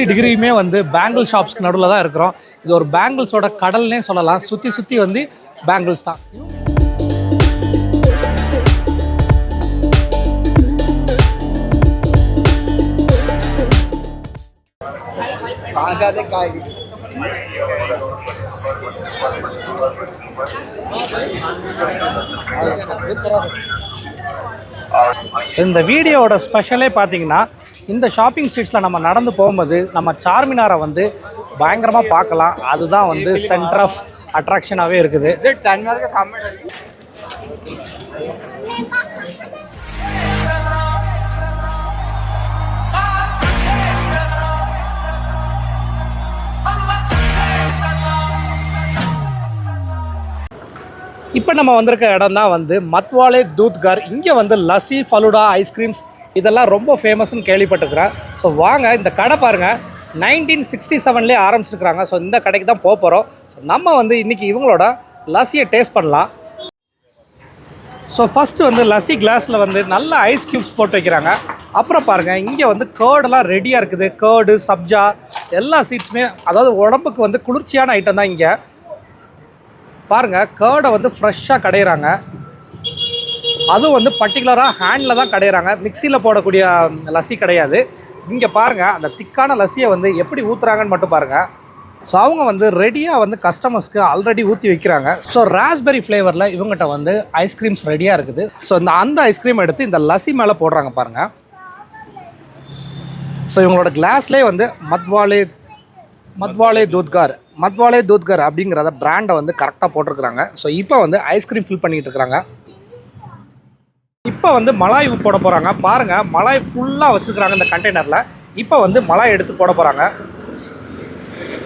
Sixty டிகிரியுமே வந்து bangle ஷாப்ஸ்க்கு நடுவில் தான் இருக்கிறோம். இது ஒரு பேங்கிள்ஸோட கடல்னே சொல்லலாம். சுற்றி சுற்றி வந்து பேங்கிள்ஸ் தான். இந்த வீடியோவோட ஸ்பெஷலே பார்த்தீங்கன்னா இந்த ஷாப்பிங் ஸ்ட்ரீட்ஸில் நம்ம நடந்து போகும்போது நம்ம சார்மினாரை வந்து பயங்கரமாக பார்க்கலாம். அதுதான் வந்து சென்டர் ஆஃப் அட்ராக்ஷனாகவே இருக்குது. இப்போ நம்ம வந்திருக்க இடம் தான் வந்து மத்வாலே தூத்கார். இங்கே வந்து லசி ஃபலுடா ஐஸ்கிரீம்ஸ் இதெல்லாம் ரொம்ப ஃபேமஸ்னு கேள்விப்பட்டிருக்கிறேன். ஸோ வாங்க இந்த கடை பாருங்கள் நைன்டீன் சிக்ஸ்டி செவன்லேயே ஆரம்பிச்சிருக்கிறாங்க. ஸோ இந்த கடைக்கு தான் போக போகிறோம் ஸோ நம்ம வந்து இன்றைக்கி இவங்களோட லஸ்ஸியை டேஸ்ட் பண்ணலாம். ஸோ ஃபஸ்ட்டு வந்து லஸ்ஸி கிளாஸில் வந்து நல்ல ஐஸ் க்யூப்ஸ் போட்டு வைக்கிறாங்க. அப்புறம் பாருங்கள் இங்கே வந்து கேர்டெல்லாம் ரெடியாக இருக்குது. கேர்டு சப்ஜா எல்லா சீட்ஸுமே அதாவது உடம்புக்கு வந்து குளிர்ச்சியான ஐட்டம் தான் இங்கே. பாருங்கள் கேர்டை வந்து ஃப்ரெஷ்ஷாக கடையிறாங்க. அதுவும் வந்து பர்டிகுலராக ஹேண்டில் தான் கடையிறாங்க. மிக்சியில் போடக்கூடிய லஸ்ஸி கிடையாது. இங்கே பாருங்கள் அந்த திக்கான லஸ்ஸியை வந்து எப்படி ஊற்றுறாங்கன்னு மட்டும் பாருங்கள் ஸோ அவங்க வந்து ரெடியாக வந்து கஸ்டமர்ஸ்க்கு ஆல்ரெடி ஊற்றி வைக்கிறாங்க. ஸோ ராஸ்பெரி ஃப்ளேவரில் இவங்ககிட்ட வந்து ஐஸ்கிரீம்ஸ் ரெடியாக இருக்குது. ஸோ இந்த அந்த ஐஸ்கிரீம் எடுத்து இந்த லஸ்ஸி மேலே போடுறாங்க பாருங்கள் ஸோ இவங்களோட கிளாஸ்லேயே வந்து மத்வாலே மத்வாலே தூத்கார் மத்வாலே தூத்கர் அப்படிங்கிறத பிராண்டை வந்து கரெக்டாக போட்டிருக்கிறாங்க. ஸோ இப்போ வந்து ஐஸ்கிரீம் ஃபில் பண்ணிகிட்டு இருக்கிறாங்க. இப்போ வந்து மலாய் போட போகிறாங்க பாருங்கள் மலாய் ஃபுல்லாக வச்சுருக்குறாங்க இந்த கண்டெய்னரில் இப்போ வந்து மலாய் எடுத்து போட போகிறாங்க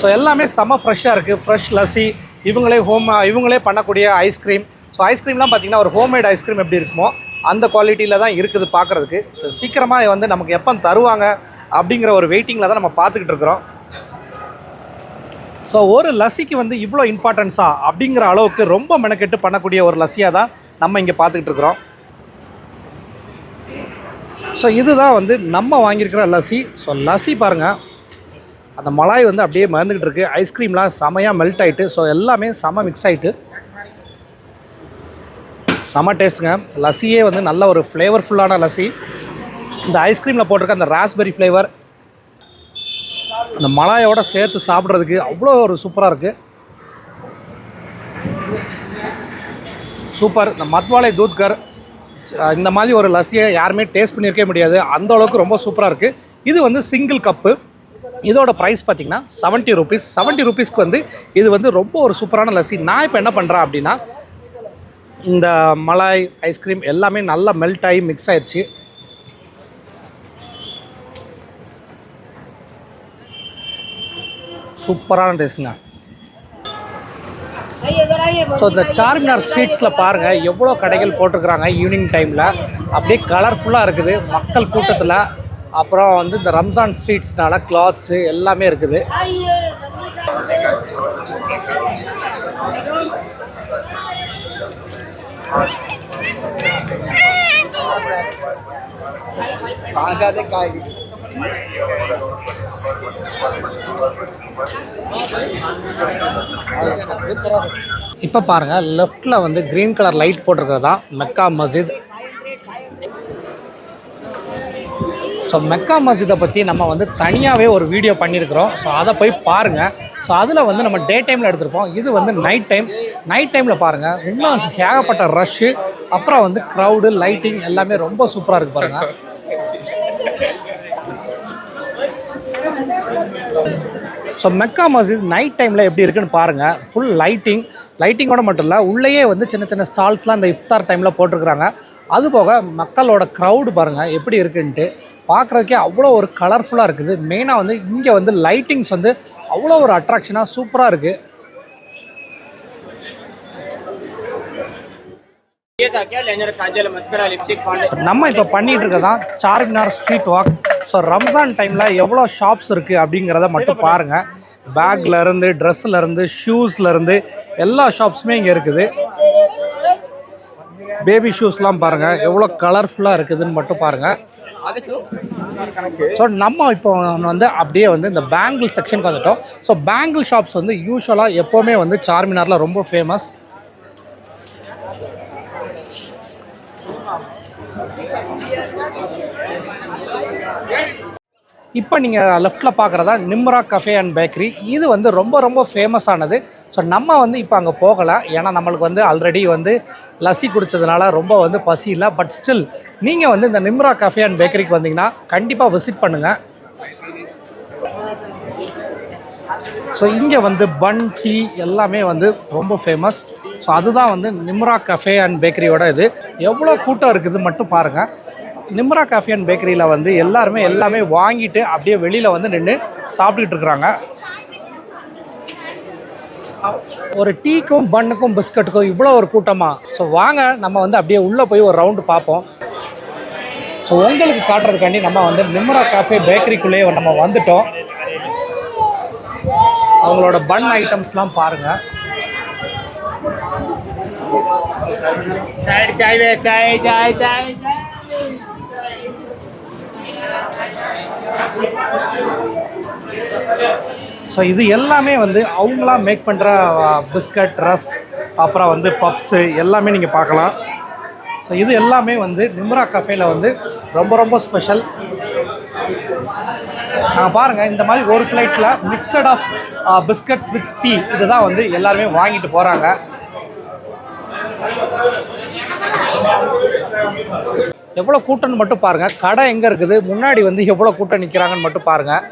ஸோ எல்லாமே செம்ம ஃப்ரெஷ்ஷாக இருக்குது ஃப்ரெஷ் லஸ்ஸி. இவங்களே ஹோம் இவங்களே பண்ணக்கூடிய ஐஸ்கிரீம் ஸோ ஐஸ்கிரீம்லாம் பார்த்தீங்கன்னா ஒரு ஹோம்மேட் ஐஸ்கிரீம் எப்படி இருக்குமோ அந்த குவாலிட்டியில் தான் இருக்குது பார்க்குறதுக்கு ஸோ சீக்கிரமாக வந்து நமக்கு எப்போ தருவாங்க அப்படிங்கிற ஒரு வெயிட்டிங்கில் தான் நம்ம பார்த்துக்கிட்டு இருக்கிறோம். ஸோ ஒரு லஸ்ஸிக்கு வந்து இவ்வளோ இம்பார்ட்டன்ஸா அப்படிங்கிற அளவுக்கு ரொம்ப மெனக்கெட்டு பண்ணக்கூடிய ஒரு லஸ்ஸியாக தான் நம்ம இங்கே பார்த்துக்கிட்டு இருக்கிறோம். ஸோ இதுதான் வந்து நம்ம வாங்கியிருக்கிற லஸ்ஸி. ஸோ லஸ்ஸி பாருங்கள் அந்த மலாய் வந்து அப்படியே மறந்துக்கிட்டு இருக்குது ஐஸ்கிரீம்லாம் செமையாக மெல்ட் ஆகிட்டு ஸோ எல்லாமே செம மிக்ஸ் ஆகிட்டு செம டேஸ்ட்டுங்க லஸ்ஸியே வந்து நல்ல ஒரு ஃப்ளேவர்ஃபுல்லான லஸ்ஸி. இந்த ஐஸ்கிரீமில் போட்டிருக்க அந்த ராஸ்பெரி ஃப்ளேவர் அந்த மலாயோட சேர்த்து சாப்பிட்றதுக்கு அவ்வளோ ஒரு சூப்பராக இருக்குது சூப்பர் இந்த மத்வாலை தூத்கர் இந்த மாதிரி ஒரு லஸ்ஸியை யாருமே டேஸ்ட் பண்ணியிருக்கே முடியாது. அந்த அளவுக்கு ரொம்ப சூப்பராக இருக்குது இது வந்து சிங்கிள் கப்பு இதோட ப்ரைஸ் பார்த்தீங்கன்னா செவன்ட்டி ருபீஸ் செவன்ட்டி ருபீஸ்க்கு வந்து இது வந்து ரொம்ப ஒரு சூப்பரான லஸ்ஸி நான் இப்போ என்ன பண்ணுறேன் அப்படின்னா இந்த மலாய் ஐஸ்கிரீம் எல்லாமே நல்லா மெல்ட் ஆகி மிக்ஸ் ஆயிடுச்சு சூப்பரான டேஸ்ட்டுங்க ஸோ இந்த சார்மினார் ஸ்ட்ரீட்ஸில் பாருங்கள் எவ்வளோ கடைகள் போட்டிருக்கிறாங்க ஈவினிங் டைமில் அப்படியே கலர்ஃபுல்லாக இருக்குது. மக்கள் கூட்டத்தில் அப்புறம் வந்து இந்த ரம்ஜான் ஸ்ட்ரீட்ஸ்னால கிளாத்ஸு எல்லாமே இருக்குது. காய்கறி இப்போ பாருங்கள் லெஃப்டில் வந்து க்ரீன் கலர் லைட் போட்டிருக்கிறது தான் மெக்கா மஸ்ஜித் ஸோ மெக்கா மஸ்ஜிதை பற்றி நம்ம வந்து தனியாகவே ஒரு வீடியோ பண்ணியிருக்கிறோம். ஸோ அதை போய் பாருங்கள் ஸோ அதில் வந்து நம்ம டே டைமில் எடுத்திருப்போம். இது வந்து நைட் டைம் நைட் டைமில் பாருங்கள் இன்னும் ஏகப்பட்ட ரஷ்ஷு அப்புறம் வந்து க்ரௌடு லைட்டிங் எல்லாமே ரொம்ப சூப்பராக இருக்குது பாருங்கள் ஸோ மெக்கா மசித் நைட் டைமில் எப்படி இருக்குன்னு பாருங்கள் ஃபுல் லைட்டிங் லைட்டிங்கோட மட்டும் இல்லை உள்ளேயே வந்து சின்ன சின்ன ஸ்டால்ஸ்லாம் இந்த இஃப்தார் டைமில் போட்டிருக்கிறாங்க. அதுபோக மக்களோட க்ரௌடு பாருங்கள் எப்படி இருக்குன்ட்டு. பார்க்குறதுக்கே அவ்வளோ ஒரு கலர்ஃபுல்லாக இருக்குது. மெயினாக வந்து இங்கே வந்து லைட்டிங்ஸ் வந்து அவ்வளோ ஒரு அட்ராக்ஷனாக சூப்பராக இருக்குது நம்ம இப்போ பண்ணிகிட்டு இருக்கதான் Charminar street walk so Ramzan டைமில் எவ்வளோ ஷாப்ஸ் இருக்குது அப்படிங்கிறத மட்டும் பாருங்கள் பேக்ல இருந்து ட்ரெஸ்ஸில் இருந்து ஷூஸ்ல இருந்து எல்லா ஷாப்ஸுமே இங்கே இருக்குது. பேபி ஷூஸ்லாம் பாருங்கள் எவ்வளோ கலர்ஃபுல்லாக இருக்குதுன்னு மட்டும் பாருங்கள் ஸோ நம்ம இப்போ வந்து அப்படியே வந்து இந்த பேங்கிள் செக்ஷனுக்கு வந்துட்டோம். ஸோ பேங்கிள் ஷாப்ஸ் வந்து யூஸ்வலாக எப்போவுமே வந்து சார்மினாரில் ரொம்ப ஃபேமஸ் இப்போ நீங்கள் லெஃப்ட்டில் பார்க்குறதா நிம்ரா கஃபே அண்ட் பேக்கரி இது வந்து ரொம்ப ரொம்ப ஃபேமஸானது ஸோ நம்ம வந்து இப்போ அங்கே போகலை. ஏன்னா நம்மளுக்கு வந்து ஆல்ரெடி வந்து லஸ்ஸி குடித்ததுனால ரொம்ப வந்து பசி இல்லை. பட் ஸ்டில் நீங்கள் வந்து இந்த நிம்ரா கஃபே அண்ட் பேக்கரிக்கு வந்தீங்கன்னா கண்டிப்பாக விசிட் பண்ணுங்கள் ஸோ இங்கே வந்து பன் டீ எல்லாமே வந்து ரொம்ப ஃபேமஸ் ஸோ அதுதான் வந்து நிம்ரா கஃபே அண்ட் பேக்கரியோட இது. எவ்வளோ கூட்டம் இருக்குது மட்டும் பாருங்கள் நிம்ரா காஃபி அண்ட் பேக்கரியில் வந்து எல்லாருமே எல்லாமே வாங்கிட்டு அப்படியே வெளியில் வந்து நின்று சாப்பிட்டுக்கிட்டு இருக்கிறாங்க. ஒரு டீக்கும் பண்ணுக்கும் பிஸ்கட்டுக்கும் இவ்வளோ ஒரு கூட்டமாக ஸோ வாங்க நம்ம வந்து அப்படியே உள்ளே போய் ஒரு ரவுண்டு பார்ப்போம். ஸோ உங்களுக்கு காட்டுறதுக்காண்டி நம்ம வந்து நிம்ரா காஃபி பேக்கரிக்குள்ளேயே நம்ம வந்துட்டோம். அவங்களோட பன் ஐட்டம்ஸ்லாம் பாருங்கள் சாய் சாய் சாய் சாய் சாய். ஸோ இது எல்லாமே வந்து அவங்களா மேக் பண்ணுற பிஸ்கட் ரஸ்க் அப்புறம் வந்து பப்ஸு எல்லாமே நீங்கள் பார்க்கலாம். ஸோ இது எல்லாமே வந்து நிம்ரா கஃபேல வந்து ரொம்ப ரொம்ப ஸ்பெஷல் நான் பாருங்கள் இந்த மாதிரி ஒரு பிளேட்டில் mixed of biscuits with tea இதுதான் வந்து எல்லாருமே வாங்கிட்டு போகிறாங்க எவ்வளோ கூட்டம்னு மட்டும் பாருங்கள் கடை எங்கே இருக்குது? முன்னாடி வந்து எவ்வளோ கூட்டம் நிற்கிறாங்கன்னு மட்டும் பாருங்கள்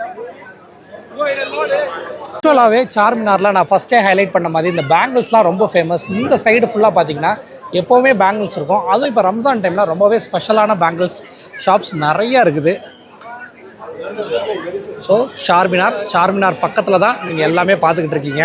ஆக்சுவலாகவே சார்மினாரில் நான் ஃபஸ்ட்டே ஹைலைட் பண்ண மாதிரி இந்த பேங்கிள்ஸ்லாம் ரொம்ப ஃபேமஸ் இந்த சைடு ஃபுல்லாக பார்த்தீங்கன்னா எப்போவுமே பேங்கிள்ஸ் இருக்கும். அதுவும் இப்போ ரம்ஜான் டைமில் ரொம்பவே ஸ்பெஷலான பேங்கிள்ஸ் ஷாப்ஸ் நிறையா இருக்குது. ஸோ சார்மினார் சார்மினார் பக்கத்தில் தான் நீங்கள் எல்லாமே பார்த்துக்கிட்டு இருக்கீங்க.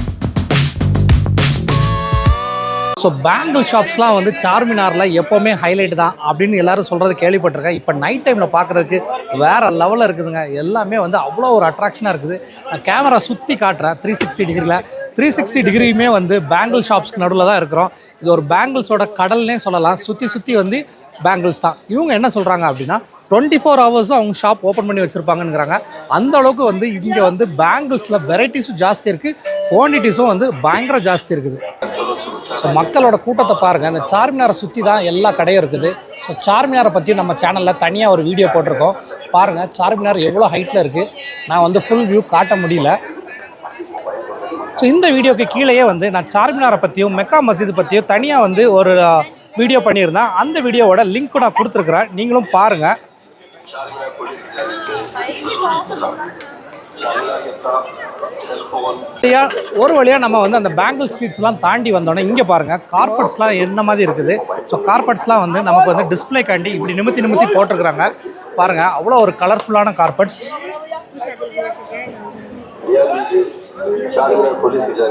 So bangle ஷாப்ஸ்லாம் வந்து சார்மினாரில் எப்போவுமே ஹைலைட் தான் அப்படின்னு எல்லாரும் சொல்கிறது கேள்விப்பட்டிருக்கேன். இப்போ நைட் டைமில் பார்க்குறதுக்கு வேறு லெவலில் இருக்குதுங்க. எல்லாமே வந்து அவ்வளோ ஒரு அட்ராக்ஷனாக இருக்குது. நான் கேமரா சுற்றி காட்டுறேன். த்ரீ சிக்ஸ்டி டிகிரியில் த்ரீ சிக்ஸ்டி டிகிரியுமே வந்து பேங்கிள் ஷாப்ஸ்க்கு நடுவில் தான் இருக்கிறோம். இது ஒரு பேங்கிள்ஸோட கடல்னே சொல்லலாம். சுற்றி சுற்றி வந்து பேங்கிள்ஸ் தான். இவங்க என்ன சொல்கிறாங்க அப்படின்னா டுவெண்ட்டி ஃபோர் ஹவர்ஸும் அவங்க ஷாப் ஓப்பன் பண்ணி வச்சுருப்பாங்கங்கிறாங்க அந்த அளவுக்கு வந்து இங்கே வந்து பேங்கிள்ஸில் வெரைட்டிஸும் ஜாஸ்தி இருக்குது குவான்டிட்டிஸும் வந்து பயங்கர ஜாஸ்தி இருக்குது. ஸோ மக்களோட கூட்டத்தை பாருங்கள் அந்த சார்மினாரை சுற்றி தான் எல்லா கடையும் இருக்குது. ஸோ சார்மினாரை பற்றி நம்ம சேனலில் தனியாக ஒரு வீடியோ போட்டிருக்கோம். பாருங்கள் சார்மினார் எவ்வளோ ஹைட்டில் இருக்குது நான் வந்து ஃபுல் வியூ காட்ட முடியல. ஸோ இந்த வீடியோக்கு கீழேயே வந்து நான் சார்மினாரை பற்றியும் மெக்கா மசீது பற்றியும் தனியாக வந்து ஒரு வீடியோ பண்ணியிருந்தேன். அந்த வீடியோவோட லிங்க்கு நான் கொடுத்துருக்குறேன். நீங்களும் பாருங்கள் ஒரு வழியாக நம்ம வந்து அந்த பேங்கிள் ஸ்ட்ரீட்ஸ்லாம் தாண்டி வந்தோடனே இங்கே பாருங்கள் கார்பெட்ஸ்லாம் என்ன மாதிரி இருக்குது? ஸோ கார்பெட்ஸ்லாம் வந்து நமக்கு வந்து டிஸ்ப்ளே காண்டி இப்படி நிமித்தி நிமித்தி போட்டிருக்கிறாங்க. பாருங்கள் அவ்வளோ ஒரு கலர்ஃபுல்லான கார்பெட்ஸ்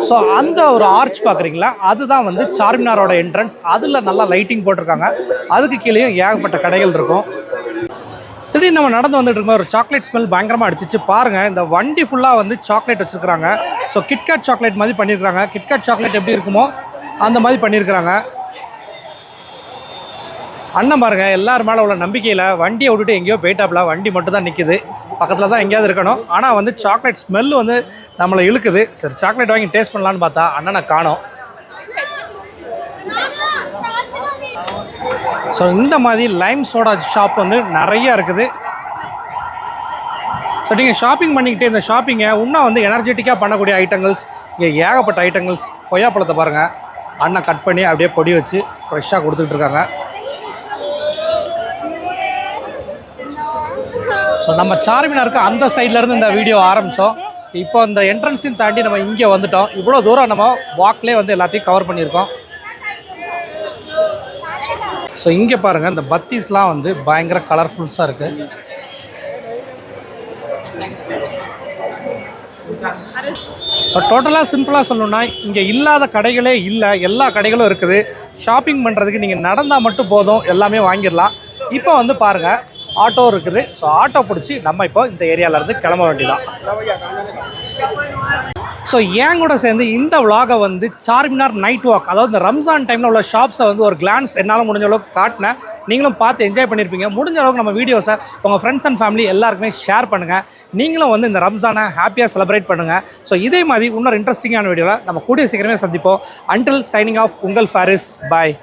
ஸோ அந்த ஒரு ஆர்ச் பார்க்குறீங்களா அதுதான் வந்து சார்மினாரோட என்ட்ரன்ஸ் அதில் நல்லா லைட்டிங் போட்டிருக்காங்க. அதுக்கு கீழேயும் ஏகப்பட்ட கடைகள் இருக்கும். திடீர்னு நம்ம நடந்து வந்துட்டு இருக்கோம் ஒரு சாக்லேட் ஸ்மெல் பயங்கரமாக அடிச்சிச்சு. பாருங்கள் இந்த வண்டி ஃபுல்லாக வந்து சாக்லேட் வச்சுருக்காங்க ஸோ கிட்கேட் சாக்லேட் மாதிரி பண்ணியிருக்காங்க கிட்கேட் சாக்லேட் எப்படி இருக்குமோ அந்த மாதிரி பண்ணியிருக்கிறாங்க அண்ணன் பாருங்க எல்லார் மேலே உள்ள நம்பிக்கையில் வண்டியை விட்டுட்டு எங்கேயோ போயிட்டாப்ல வண்டி மட்டும் தான் நிற்கிது பக்கத்தில் தான் எங்கேயாவது இருக்கணும். ஆனால் வந்து சாக்லேட் ஸ்மெல் வந்து நம்மளை இழுக்குது. சரி சாக்லேட் வாங்கி டேஸ்ட் பண்ணலான்னு பார்த்தா அண்ணனை காணும். ஸோ இந்த மாதிரி லைம் சோடா ஷாப் வந்து நிறைய இருக்குது. ஸோ நீங்கள் ஷாப்பிங் பண்ணிக்கிட்டே இந்த ஷாப்பிங்கை இன்னும் வந்து எனர்ஜெட்டிக்காக பண்ணக்கூடிய ஐட்டங்கள்ஸ் இங்கே ஏகப்பட்ட ஐட்டங்கள்ஸ் கொய்யாப்பழத்தை பாருங்கள் அண்ணன் கட் பண்ணி அப்படியே பொடி வச்சு ஃப்ரெஷ்ஷாக கொடுத்துட்டு இருக்காங்க. ஸோ நம்ம சார்மினாருக்கு அந்த சைட்லேருந்து இந்த வீடியோ ஆரம்பித்தோம் இப்போ இந்த என்ட்ரன்ஸையும் தாண்டி நம்ம இங்கே வந்துட்டோம். இவ்வளோ தூரம் நம்ம வாக்லேயே வந்து எல்லாத்தையும் கவர் பண்ணியிருக்கோம். ஸோ இங்கே பாருங்கள் இந்த பத்தீஸ்லாம் வந்து பயங்கர கலர்ஃபுல்ஸாக இருக்குது ஸோ டோட்டலாக சிம்பிளாக சொல்லணும்னா இங்கே இல்லாத கடைகளே இல்லை எல்லா கடைகளும் இருக்குது. ஷாப்பிங் பண்ணுறதுக்கு நீங்கள் நடந்தால் மட்டும் போதும் எல்லாமே வாங்கிடலாம். இப்போ வந்து பாருங்கள் ஆட்டோ இருக்குது. ஸோ ஆட்டோ பிடிச்சி நம்ம இப்போ இந்த ஏரியாவிலேருந்து கிளம்ப வேண்டியதான் ஸோ என் கூட சேர்ந்து இந்த விலாகை வந்து சார்மினார் நைட் வாக் அதாவது இந்த ரம்ஜான் டைமில் உள்ள ஷாப்ஸை வந்து ஒரு கிளான்ஸ் என்னால் முடிஞ்ச அளவுக்கு காட்டினேன். நீங்களும் பார்த்து என்ஜாய் பண்ணியிருப்பீங்க முடிஞ்ச அளவுக்கு நம்ம வீடியோஸை உங்கள் ஃப்ரெண்ட்ஸ் அண்ட் ஃபேமிலி எல்லாருக்குமே ஷேர் பண்ணுங்கள் நீங்களும் வந்து இந்த ரம்ஜானை ஹாப்பியாக செலிப்ரேட் பண்ணுங்கள் ஸோ இதே மாதிரி இன்னொரு இன்ட்ரெஸ்டிங்கான வீடியோவில் நம்ம கூடிய சீக்கிரமே சந்திப்போம். அன்டில் சைனிங் ஆஃப் உங்கள் ஃபாரிஸ் பாய்